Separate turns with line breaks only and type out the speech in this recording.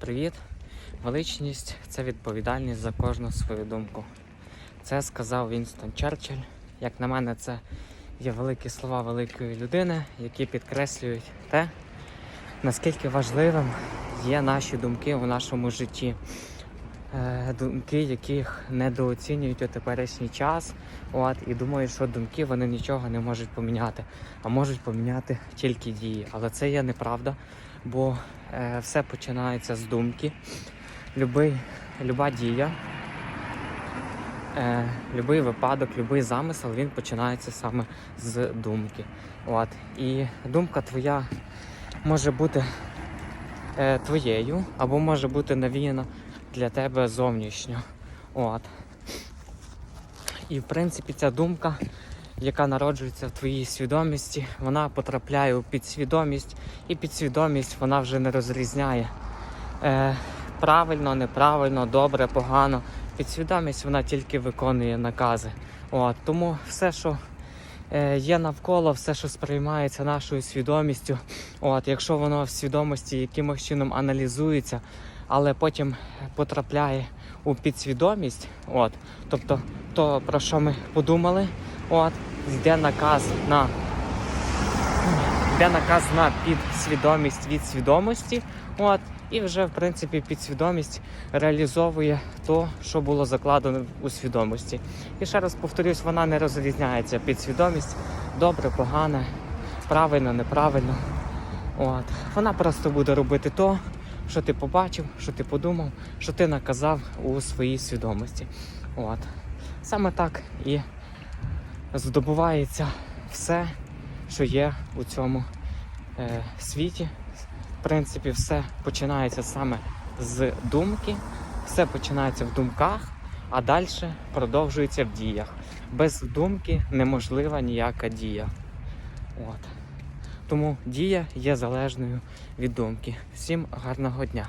Привіт! Величність це відповідальність за кожну свою думку. Це сказав Вінстон Черчилль. Як на мене, це є великі слова великої людини, які підкреслюють те, наскільки важливим є наші думки у нашому житті. Е, Думки, яких недооцінюють у теперішній час. От, і думають, що думки вони нічого не можуть поміняти, а можуть поміняти тільки дії. Але це є неправда, бо е, все починається з думки. Любий, люба дія, е, любий випадок, любий замисел він починається саме з думки. От. І думка твоя може бути е, твоєю, або може бути навіяна для тебе зовнішньо. От. І в принципі ця думка, яка народжується в твоїй свідомості, вона потрапляє у підсвідомість, і підсвідомість вона вже не розрізняє е, правильно, неправильно, добре, погано. Підсвідомість вона тільки виконує накази. От. Тому все, що е, є навколо, все, що сприймається нашою свідомістю, от, якщо воно в свідомості якимось чином аналізується, але потім потрапляє у підсвідомість, от, тобто то, про що ми подумали, от, йде наказ на йде наказ на підсвідомість від свідомості, от, і вже в принципі підсвідомість реалізовує то, що було закладено у свідомості. І ще раз повторюсь, вона не розрізняється. Підсвідомість добре, погане, правильно, неправильно. От. Вона просто буде робити то, що ти побачив, що ти подумав, що ти наказав у своїй свідомості. От. Саме так і здобувається все, що є у цьому е, світі. В принципі, все починається саме з думки, все починається в думках, а далі продовжується в діях. Без думки неможлива ніяка дія. От. Тому дія є залежною від думки. Всім гарного дня!